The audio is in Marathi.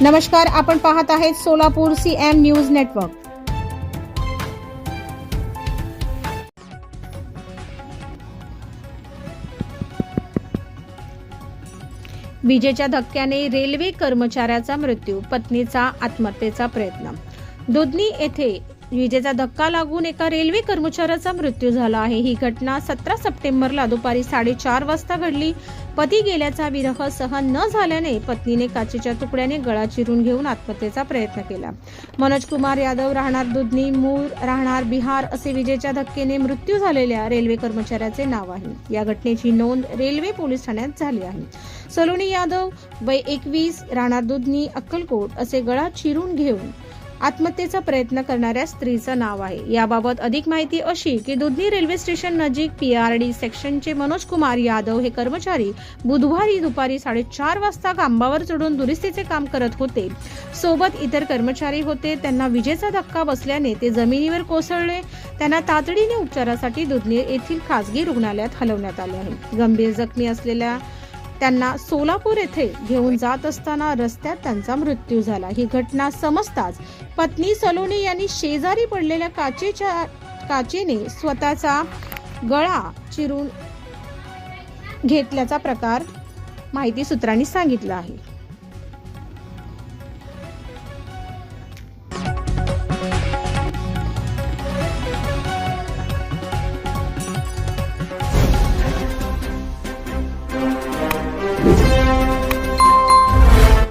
नमस्कार आपण पाहत आहेत Solapur C M news network विजेच्या धक्क्याने रेल्वे कर्मचाऱ्याचा मृत्यू पत्नीचा आत्महत्येचा प्रयत्न. दुधनी येथे विजेचा धक्का लागून एका रेल्वे कर्मचाऱ्याचा मृत्यू झाला आहे. ही घटना सतरा सप्टेंबरला दुपारी साडेचार वाजता घडली. पती गेल्याचा विरह सहन न झाल्याने पत्नीने काचेच्या तुकड्याने गळा चिरून घेऊन आत्महत्येचा प्रयत्न केला. मनोज कुमार यादव राहणार दुधनी मूळ राहणार बिहार असे विजेच्या धक्केने मृत्यू झालेल्या रेल्वे कर्मचाऱ्याचे नाव आहे. या घटनेची नोंद रेल्वे पोलीस ठाण्यात झाली आहे. सलोनी यादव वय एकवीस राहणार दुधनी अक्कलकोट असे गळा चिरून घेऊन आत्महत्येचा प्रयत्न करणाऱ्या स्त्रीचं नाव आहे. याबाबत अधिक माहिती अशी की दुधनी रेल्वे स्टेशन नजीक पीआरडी सेक्शनचे मनोज कुमार यादव हे कर्मचारी बुधवारी दुपारी साडेचार वाजता खांबावर चढून दुरुस्तीचे काम करत होते. सोबत इतर कर्मचारी होते. त्यांना विजेचा धक्का बसल्याने ते जमिनीवर कोसळले. त्यांना तातडीने उपचारासाठी दुधनी येथील खासगी रुग्णालयात हलवण्यात आले आहे. गंभीर जखमी असलेल्या त्यांना सोलापूर येथे घेऊन जात असताना रस्त्यात त्यांचा मृत्यू झाला. ही घटना समजताच पत्नी सलोनी यांनी शेजारी पडलेल्या काचेच्या काचेने स्वतःचा गळा चिरून घेतल्याचा प्रकार माहिती सूत्रांनी सांगितला आहे.